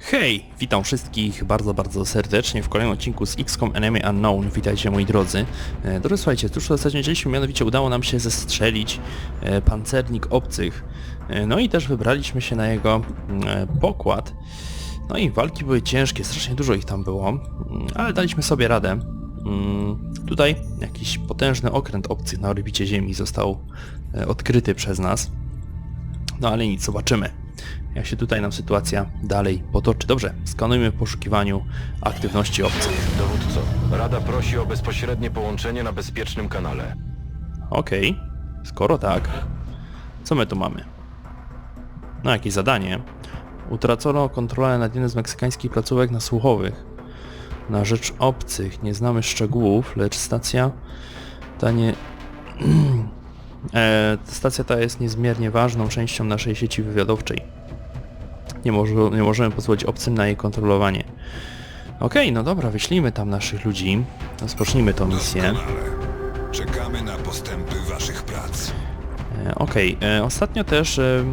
Hej, witam wszystkich bardzo, bardzo serdecznie w kolejnym odcinku z XCOM Enemy Unknown. Witajcie moi drodzy. E, Drodzy słuchajcie, tuż ostatnio dzieliśmy, mianowicie udało nam się zestrzelić e, pancernik obcych. E, No i też wybraliśmy się na jego mm, pokład. No i walki były ciężkie, strasznie dużo ich tam było, mm, ale daliśmy sobie radę. Mm, Tutaj jakiś potężny okręt obcych na orbicie Ziemi został odkryty przez nas. No ale nic, zobaczymy jak się tutaj nam sytuacja dalej potoczy. Dobrze, skanujmy w poszukiwaniu aktywności obcych. Dowódco, Rada prosi o bezpośrednie połączenie na bezpiecznym kanale. Okej, skoro tak, co my tu mamy? No jakieś zadanie. Utracono kontrolę nad jednym z meksykańskich placówek nasłuchowych. Na rzecz obcych, nie znamy szczegółów, lecz stacja ta nie... e, stacja ta jest niezmiernie ważną częścią naszej sieci wywiadowczej. Nie, może, nie możemy pozwolić obcym na jej kontrolowanie. Okej, no dobra, wyślijmy tam naszych ludzi. Rozpocznijmy tą misję. Doskonale. Czekamy na postępy waszych prac. E, Okej, e, ostatnio też e,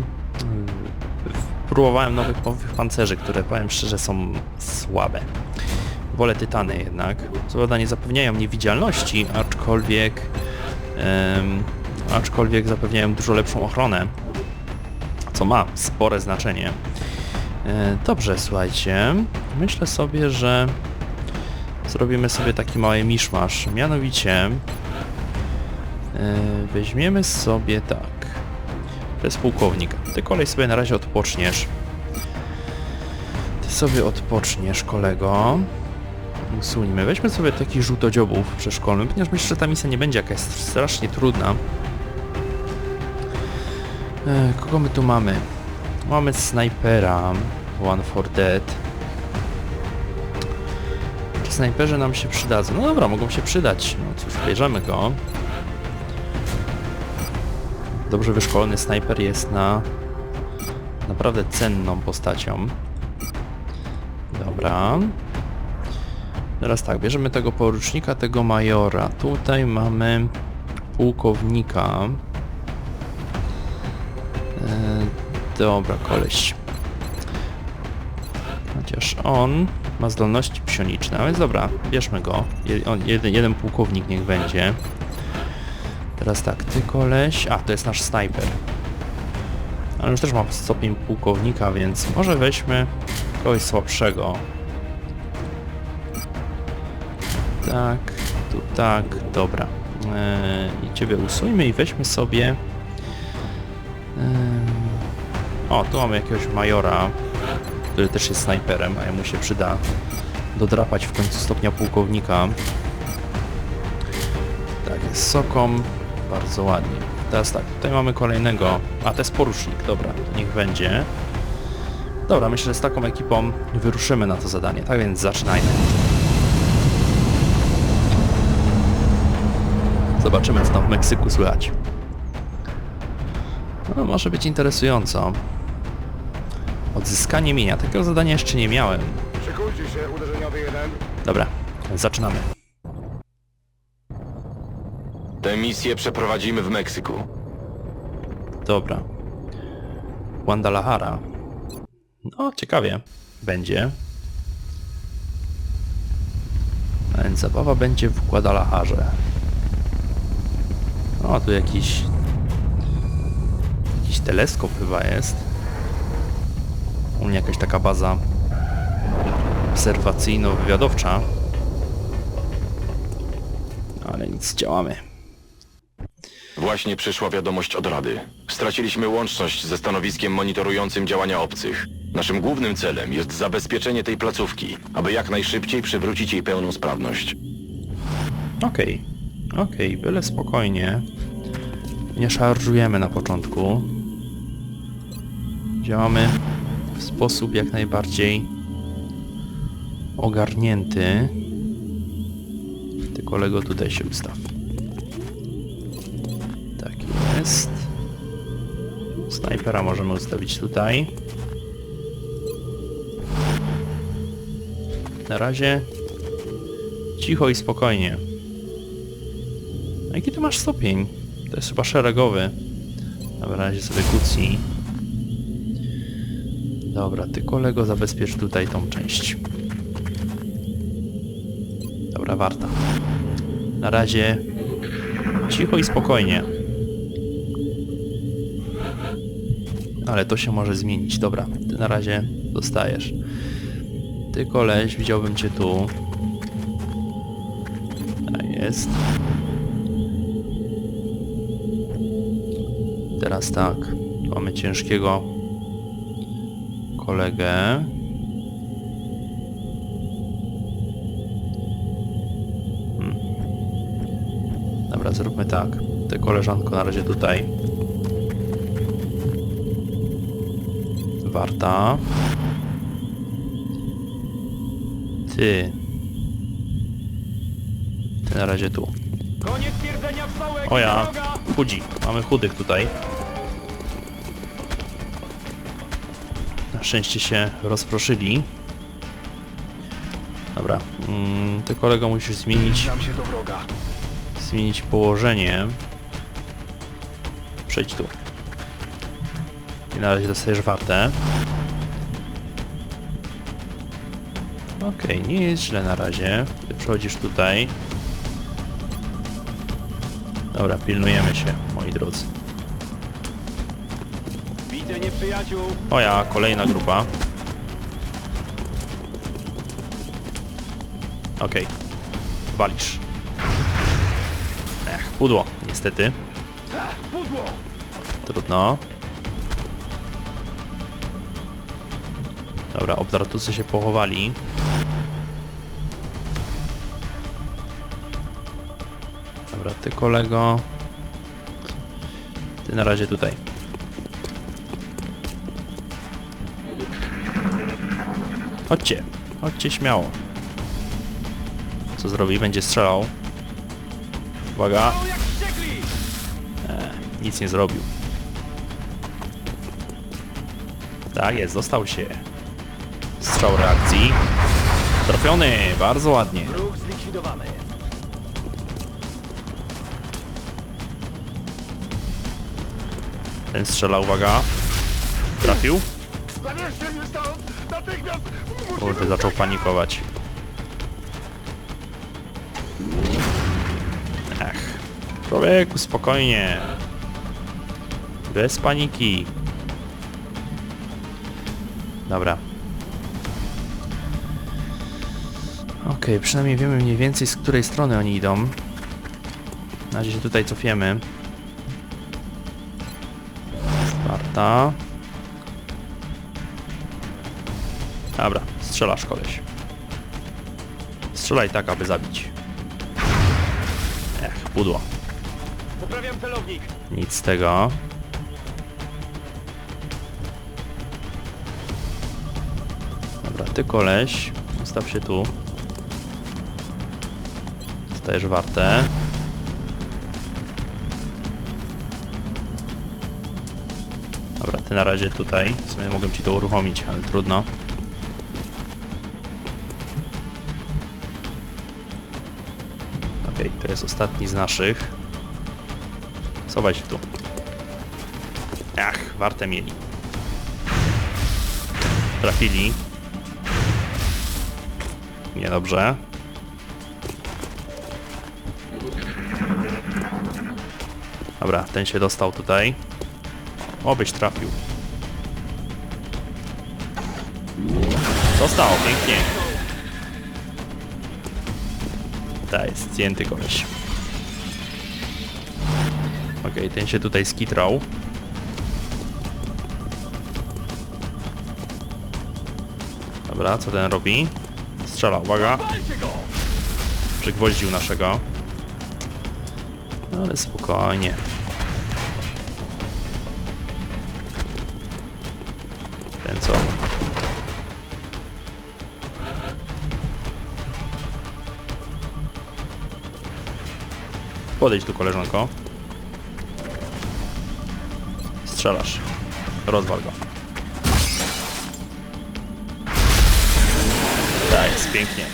próbowałem nowych, nowych pancerzy, które powiem szczerze są słabe. Wolę tytany jednak. Co prawda nie zapewniają niewidzialności, aczkolwiek em, aczkolwiek zapewniają dużo lepszą ochronę, co ma spore znaczenie. E, Dobrze, słuchajcie, myślę sobie, że zrobimy sobie taki mały miszmasz, mianowicie E, Weźmiemy sobie tak. To jest pułkownik. Ty kolej sobie na razie odpoczniesz. Ty sobie odpoczniesz, kolego. Usuńmy. Weźmy sobie takich żółtodziobów przeszkolnych, ponieważ myślę, że ta misja nie będzie jakaś strasznie trudna. E, kogo my tu mamy? Mamy snajpera. One for Dead. Czy snajperzy nam się przydadzą? No dobra, mogą się przydać. No cóż, bierzemy go. Dobrze wyszkolony snajper jest na naprawdę cenną postacią. Dobra. Teraz tak, bierzemy tego porucznika, tego majora. Tutaj mamy pułkownika. Dobra, koleś. Chociaż on ma zdolności psioniczne, a więc dobra, bierzmy go. Jeden, jeden pułkownik niech będzie. Teraz tak, ty koleś... A, to jest nasz snajper. Ale już też mam stopień pułkownika, więc może weźmy kogoś słabszego. Tak, tu tak, dobra. Eee, I ciebie usuńmy i weźmy sobie... Eee, o, tu mamy jakiegoś majora, który też jest snajperem, a mu się przyda dodrapać w końcu stopnia pułkownika. Tak, jest sokom. Bardzo ładnie. Teraz tak, tutaj mamy kolejnego... A, to jest porusznik, dobra, niech będzie. Dobra, myślę, że z taką ekipą wyruszymy na to zadanie, tak więc zaczynajmy. Zobaczymy, co tam w Meksyku słychać. No, może być interesująco. Odzyskanie mienia. Takiego zadania jeszcze nie miałem. Szykujcie się, uderzeniowy jeden. Dobra, zaczynamy. Tę misję przeprowadzimy w Meksyku. Dobra. Guadalajara. No, ciekawie. Będzie. A więc zabawa będzie w Guadalajarze. O, tu jakiś... Jakiś teleskop chyba jest. U mnie jakaś taka baza obserwacyjno-wywiadowcza. Ale nic, działamy. Właśnie przyszła wiadomość od Rady. Straciliśmy łączność ze stanowiskiem monitorującym działania obcych. Naszym głównym celem jest zabezpieczenie tej placówki, aby jak najszybciej przywrócić jej pełną sprawność. Okej, okej, byle spokojnie. Nie szarżujemy na początku. Działamy sposób jak najbardziej ogarnięty. Ty kolego tutaj się ustaw. Tak jest. Snajpera możemy ustawić tutaj. Na razie cicho i spokojnie. A Jaki ty masz stopień? To jest chyba szeregowy. Na razie sobie kucji. Dobra, ty kolego zabezpiecz tutaj tą część. Dobra, warta. Na razie cicho i spokojnie. Ale to się może zmienić. Dobra, ty na razie dostajesz. Ty koleś, widziałbym cię tu. A jest. Teraz tak. Mamy ciężkiego kolegę. Hmm. Dobra, zróbmy tak. Ty koleżanko na razie tutaj. Warta. Ty. Ty na razie tu. O ja, chudzi. Mamy chudych tutaj. Na szczęście się rozproszyli. Dobra. Mm, ty kolego musisz zmienić, się do wroga. zmienić położenie. Przejdź tu. I na razie dostajesz wartę. Okej, nie jest źle na razie. Ty przechodzisz tutaj. Dobra, pilnujemy się, moi drodzy. Widzę nieprzyjaciół. O ja, kolejna grupa. Okej. Walisz. Ech, pudło, niestety. Pudło! Trudno. Dobra, obdartusy się pochowali. Dobra, ty kolego. Ty na razie tutaj. Chodźcie, chodźcie śmiało. Co zrobi? Będzie strzelał. Uwaga, wściekli! nic nie zrobił. Tak jest, dostał się. Strzał reakcji. Trafiony, bardzo ładnie. Ruch zlikwidowany. Ten strzela, uwaga. Trafił. Zabierzcie mnie stąd! Natychmiast! Kurde, zaczął panikować. Ech. Człowieku, spokojnie. Bez paniki. Dobra. Okej, przynajmniej wiemy mniej więcej z której strony oni idą. Na razie się tutaj cofiemy. Sparta. Dobra, strzelasz koleś. Strzelaj tak, aby zabić. Ech, pudło. Poprawiam celownik. Nic z tego. Dobra, ty koleś. Ustaw się tu. Stajesz wartę. Dobra, ty na razie tutaj. W sumie mogę ci to uruchomić, ale trudno. To jest ostatni z naszych. Schowaj się tu. Ach, warte mieli. Trafili. Niedobrze. Dobra, ten się dostał tutaj. Obyś trafił. Dostał, pięknie. Ta jest zdjęty koleś. Okej, ten się tutaj skitrał. Dobra, co ten robi? Strzela, uwaga. Przygwoździł naszego. Ale spokojnie. Podejdź tu koleżanko. Strzelasz. Rozwal go. Tak, jest pięknie.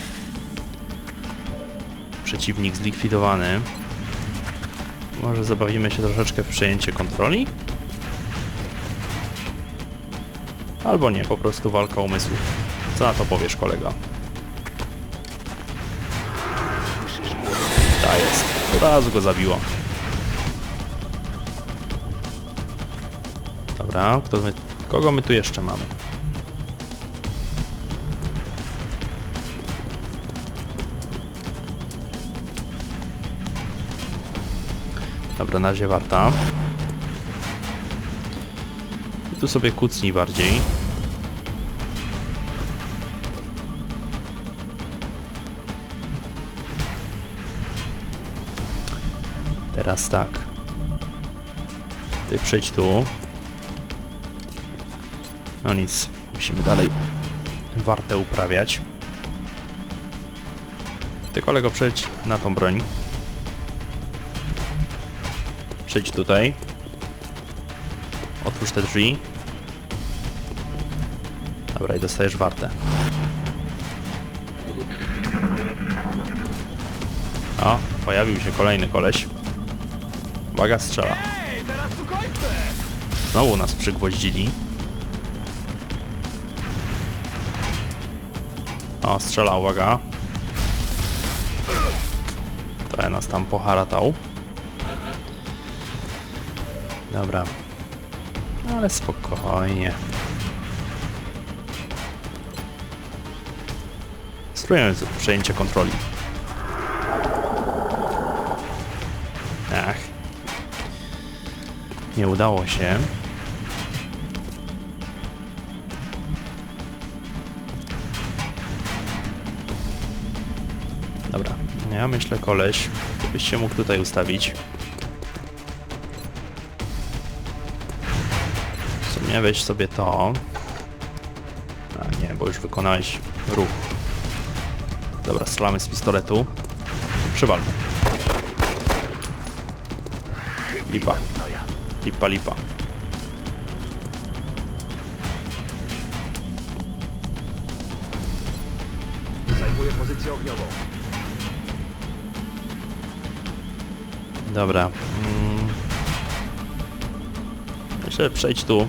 Przeciwnik zlikwidowany. Może zabawimy się troszeczkę w przejęcie kontroli? Albo nie, po prostu walka umysłów. Co na to powiesz, kolego? Od razu go zabiło. Dobra, kto my, kogo my tu jeszcze mamy? Dobra, na razie warta. I tu sobie kucnij bardziej. Teraz tak. Ty przejdź tu. No nic, musimy dalej wartę uprawiać. Ty kolego przejdź na tą broń. Przejdź tutaj. Otwórz te drzwi. Dobra, i dostajesz wartę. O, pojawił się kolejny koleś. Uwaga, strzela. Znowu nas przygwoździli. O, strzela, uwaga. To nas tam poharatał. Dobra. Ale spokojnie. Spróbujemy przejęcie kontroli. Nie udało się. Dobra, ja myślę koleś, byś się mógł tutaj ustawić. W sumie weź sobie to. A nie, bo już wykonałeś ruch. Dobra, strzelamy z pistoletu. Przywalmy. Lipa. Lipa, lipa. Zajmuję pozycję ogniową. Dobra. Mm. Że przejdź tu.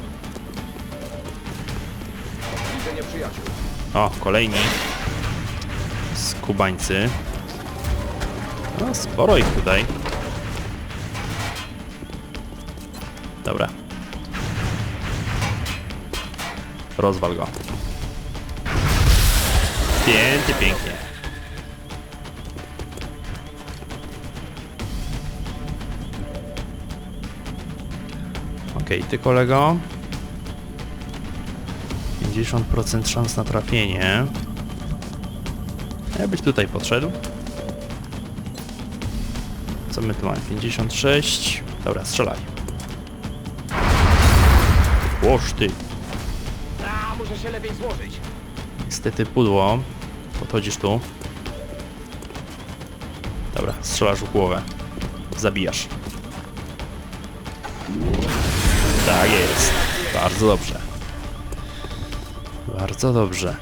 Widzę nieprzyjaciół. O, kolejni. Skubańcy. No, sporo ich tutaj. Dobra. Rozwal go. Pięknie, pięknie. Okej, ty kolego. 50% szans na trafienie. Ja byś tutaj podszedł. Co my tu mamy? 56. Dobra, strzelaj. Łoż ty. A, muszę się lepiej złożyć. Niestety pudło. Podchodzisz tu. Dobra, strzelasz w głowę. Zabijasz. Tak jest. Bardzo dobrze. Bardzo dobrze.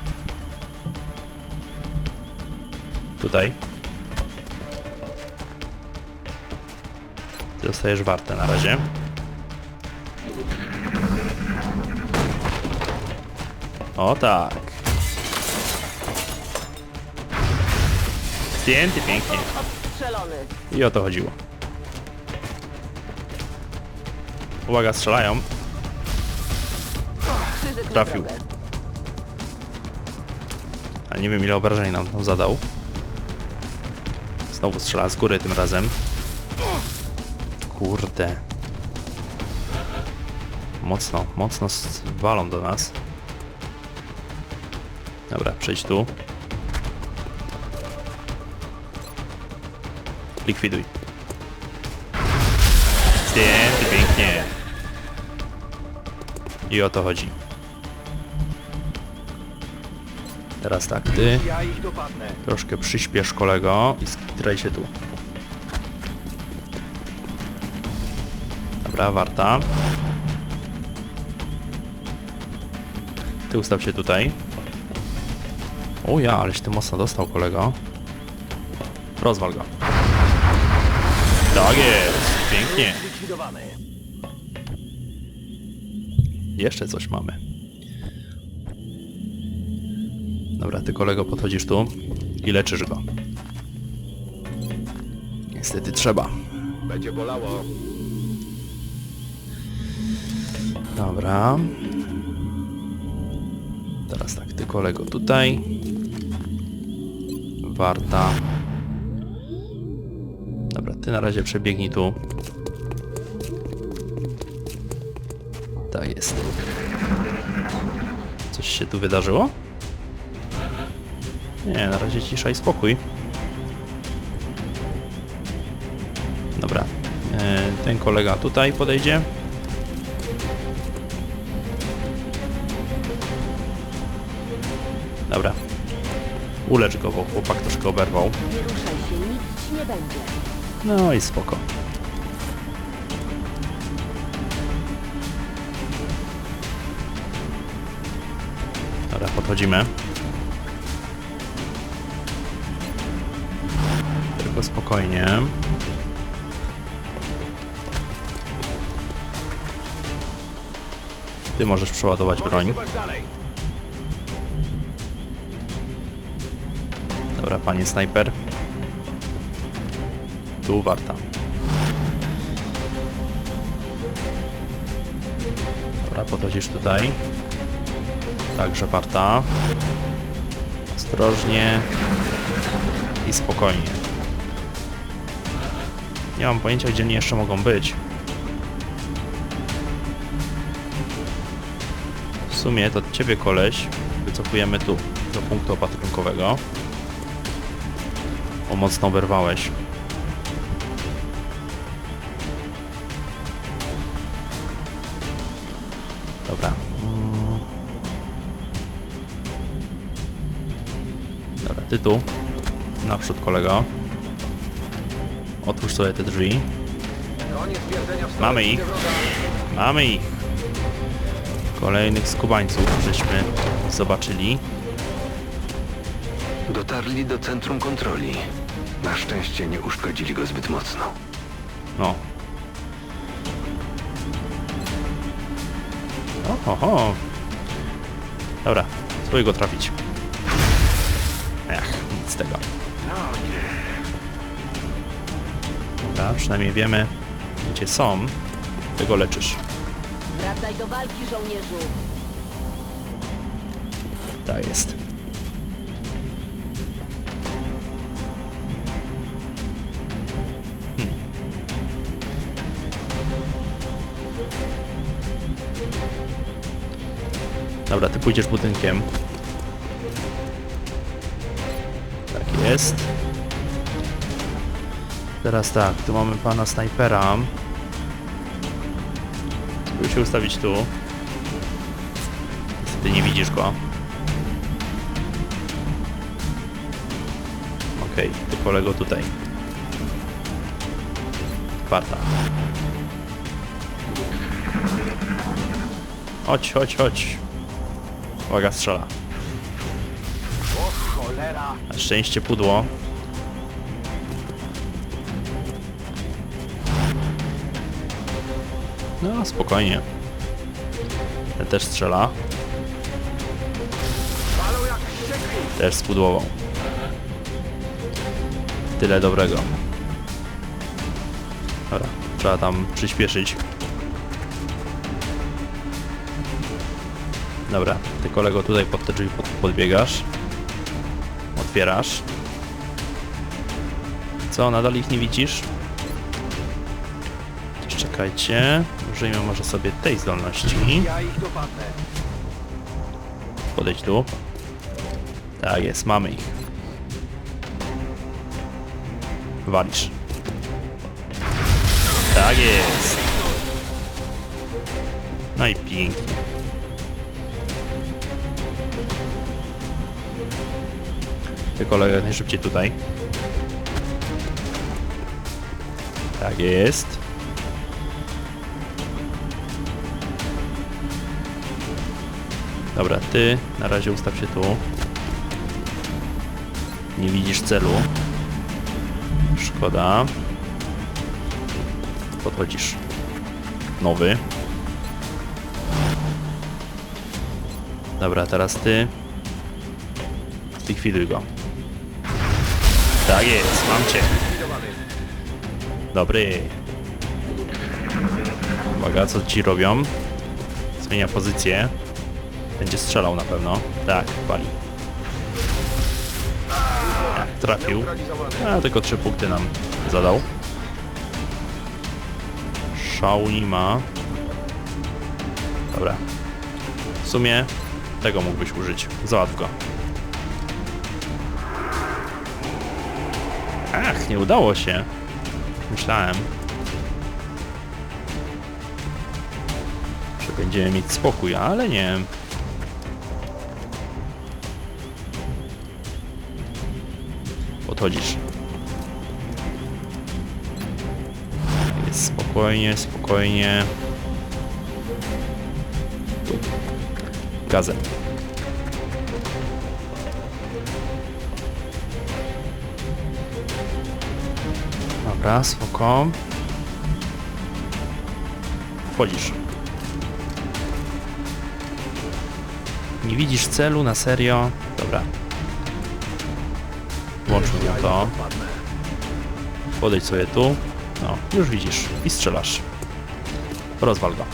Tutaj. Ty Dostajesz wartę na razie. O tak. Zdjęty pięknie. I o to chodziło. Uwaga, strzelają. Trafił. drogę. A nie wiem ile obrażeń nam tam zadał. Znowu strzela z góry tym razem. Kurde. Mocno, mocno walą do nas. Dobra, przejdź tu. Likwiduj. Zdjęty pięknie. I o to chodzi. Teraz tak, ty troszkę przyspiesz kolego i skitraj się tu. Dobra, warta. Ty ustaw się tutaj. O ja, aleś ty mocno dostał kolego. Rozwal go. Tak jest, pięknie. Jeszcze coś mamy. Dobra, ty kolego podchodzisz tu i leczysz go. Niestety trzeba. Będzie bolało. Dobra. Teraz tak, ty kolego tutaj. Warta. Dobra, ty na razie przebiegnij tu. Tak jest. Coś się tu wydarzyło? Nie, na razie cisza i spokój. Dobra. E, Ten kolega tutaj podejdzie. Ulecz go, bo chłopak troszkę oberwał. Nie ruszaj się, nic nie będzie. No i spoko. Dobra, podchodzimy. Tylko spokojnie. Ty możesz przeładować broń. Dobra, panie snajper. Tu warta. Dobra, podchodzisz tutaj. Także warta. Ostrożnie. I spokojnie. Nie mam pojęcia, gdzie oni jeszcze mogą być. W sumie to ciebie koleś wycofujemy tu, do punktu opatrunkowego. Mocno oberwałeś. Dobra. Mm. Dobra, ty tu. Naprzód kolego. Otwórz sobie te drzwi. Mamy ich. Mamy ich. Kolejnych skubańców żeśmy zobaczyli. Dotarli do centrum kontroli. Na szczęście nie uszkodzili go zbyt mocno. No. Oho. Dobra, spróbuj go trafić. Ech, nic z tego. Dobra, przynajmniej wiemy, gdzie są. Ty go leczysz. Wracaj do walki, żołnierzu. Tak jest. Dobra, ty pójdziesz budynkiem. Tak jest. Teraz tak, tu mamy pana snajpera. Spróbuj się ustawić tu. Niestety nie widzisz go. Okej, ty kolego tutaj. Warta. Chodź, chodź, chodź. Uwaga, strzela. Na szczęście pudło. No, spokojnie. Ten też strzela. Też spudłował. Tyle dobrego. Dobra, trzeba tam przyspieszyć. Dobra, ty kolego tutaj pod te drzwi pod, podbiegasz. Otwierasz. Co, nadal ich nie widzisz? Też czekajcie. Użyjmy może sobie tej zdolności. Ja ich dopadnę. Podejdź tu. Tak jest, mamy ich. Walisz. Tak jest. No i pięknie. Ty kolega jak najszybciej tutaj. Tak jest. Dobra, ty na razie ustaw się tu. Nie widzisz celu. Szkoda. Podchodzisz. Nowy. Dobra, teraz ty. Zlikwiduj go. Tak jest, mam cię. Dobry. Uwaga, co ci robią? Zmienia pozycję. Będzie strzelał na pewno. Tak, pali. Trafił. A tylko trzy punkty nam zadał. Szału nie ma. Dobra. W sumie tego mógłbyś użyć. Załatw go. Nie udało się. Myślałem. Że będziemy mieć spokój, ale nie. Podchodzisz. Jest spokojnie, spokojnie. Dobra, spoko. Wchodzisz. Nie widzisz celu na serio? Dobra. Włączmy na to. Podejdź sobie tu. No, już widzisz. I strzelasz. Rozwal go.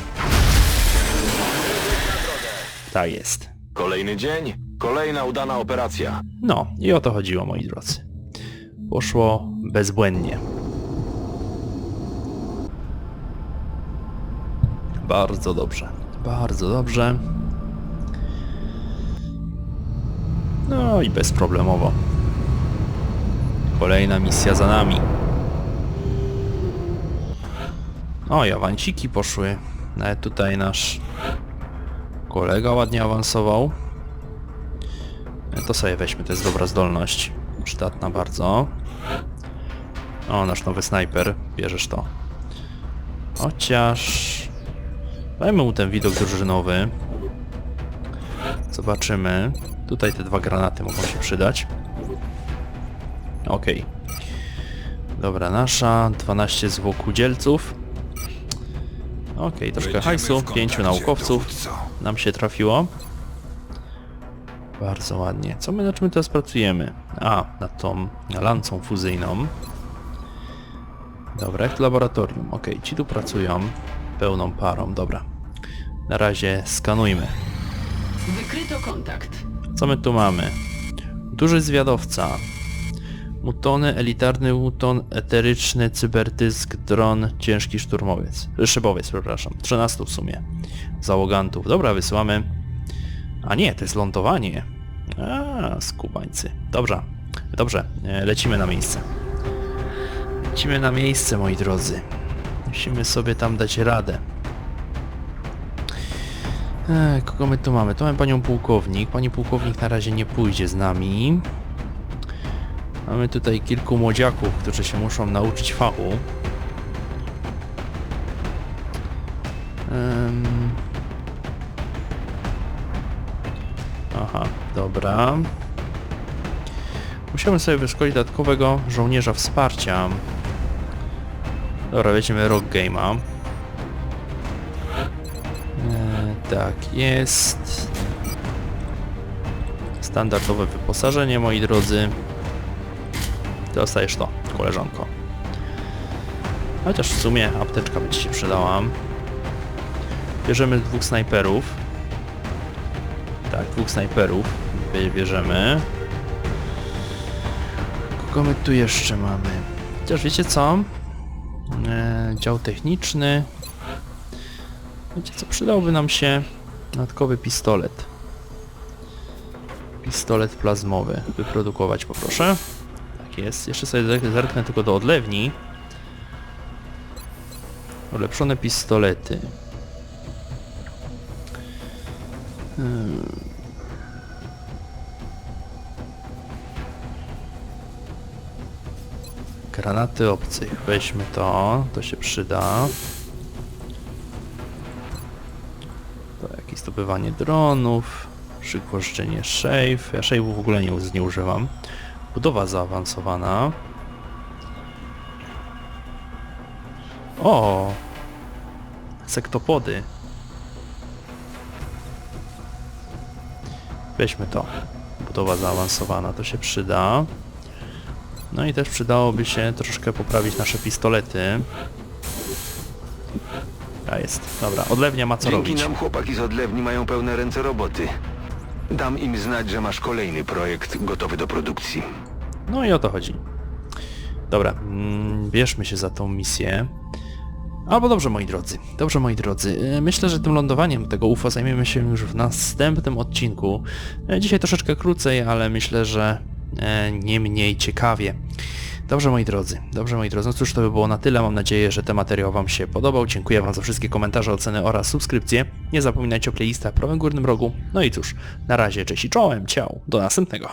Tak jest. Kolejny dzień, kolejna udana operacja. No, i o to chodziło, moi drodzy. Poszło bezbłędnie. Bardzo dobrze. Bardzo dobrze. No i bezproblemowo. Kolejna misja za nami. O, i awanciki poszły. Nawet tutaj nasz kolega ładnie awansował. To sobie weźmy, to jest dobra zdolność. Przydatna bardzo. O, nasz nowy snajper. Bierzesz to. Chociaż... Dajmy mu ten widok drużynowy. Zobaczymy. Tutaj te dwa granaty mogą się przydać. Okej. Dobra, nasza. 12 zwłok udzielców. Okej, troszkę Będziemy hajsu. w Pięciu kontakcie, naukowców dowódco. nam się trafiło. Bardzo ładnie. Co my na czym teraz pracujemy? A, nad tą lancą fuzyjną. Dobra, jak to laboratorium? Ok, ci tu pracują pełną parą, dobra. Na razie skanujmy. Wykryto kontakt. Co my tu mamy? Duży zwiadowca. Mutony, elitarny muton, eteryczny, cyberdysk, dron, ciężki szturmowiec. e, Szybowiec, przepraszam. 13 w sumie. Załogantów. Dobra, wysyłamy. A nie, to jest lądowanie. A, skubańcy. Dobrze. Dobrze, e, lecimy na miejsce. Lecimy na miejsce, moi drodzy. Musimy sobie tam dać radę. Ech, kogo my tu mamy? Tu mamy panią pułkownik. Pani pułkownik na razie nie pójdzie z nami. Mamy tutaj kilku młodziaków, którzy się muszą nauczyć fachu. Aha, dobra. Musiałbym sobie wyszkolić dodatkowego żołnierza wsparcia. Dobra, weźmiemy Rock Game'a. E, tak, jest. Standardowe wyposażenie, moi drodzy. Dostajesz to, koleżanko. Chociaż w sumie apteczka by ci się przydała. Bierzemy dwóch snajperów. Tak, dwóch snajperów bie- bierzemy. Kogo my tu jeszcze mamy? Chociaż wiecie co? E, dział techniczny. Wiecie co, przydałby nam się dodatkowy pistolet. Pistolet plazmowy. Wyprodukować poproszę. Tak jest. Jeszcze sobie zerk- zerknę tylko do odlewni. Ulepszone pistolety. Hmm. Granaty obcych. Weźmy to. To się przyda. To jakieś zdobywanie dronów. Przygwożdżenie szejf. Ja szejfu w ogóle nie, nie używam. Budowa zaawansowana. O! Sektopody. Weźmy to. gotowa, zaawansowana, to się przyda. No i też przydałoby się troszkę poprawić nasze pistolety. A jest, dobra, odlewnia ma co Dzięki robić. nam chłopaki z odlewni mają pełne ręce roboty. Dam im znać, że masz kolejny projekt gotowy do produkcji. No i o to chodzi. Dobra, mm, bierzmy się za tą misję. Albo dobrze, moi drodzy. Dobrze, moi drodzy. E, Myślę, że tym lądowaniem tego UFO zajmiemy się już w następnym odcinku. E, Dzisiaj troszeczkę krócej, ale myślę, że nie mniej ciekawie. Dobrze, moi drodzy. Dobrze, moi drodzy. No cóż, to by było na tyle. Mam nadzieję, że ten materiał Wam się podobał. Dziękuję Wam za wszystkie komentarze, oceny oraz subskrypcje. Nie zapominajcie o playlistach w prawym górnym rogu. No i cóż, na razie, cześć i czołem. Ciao. Do następnego.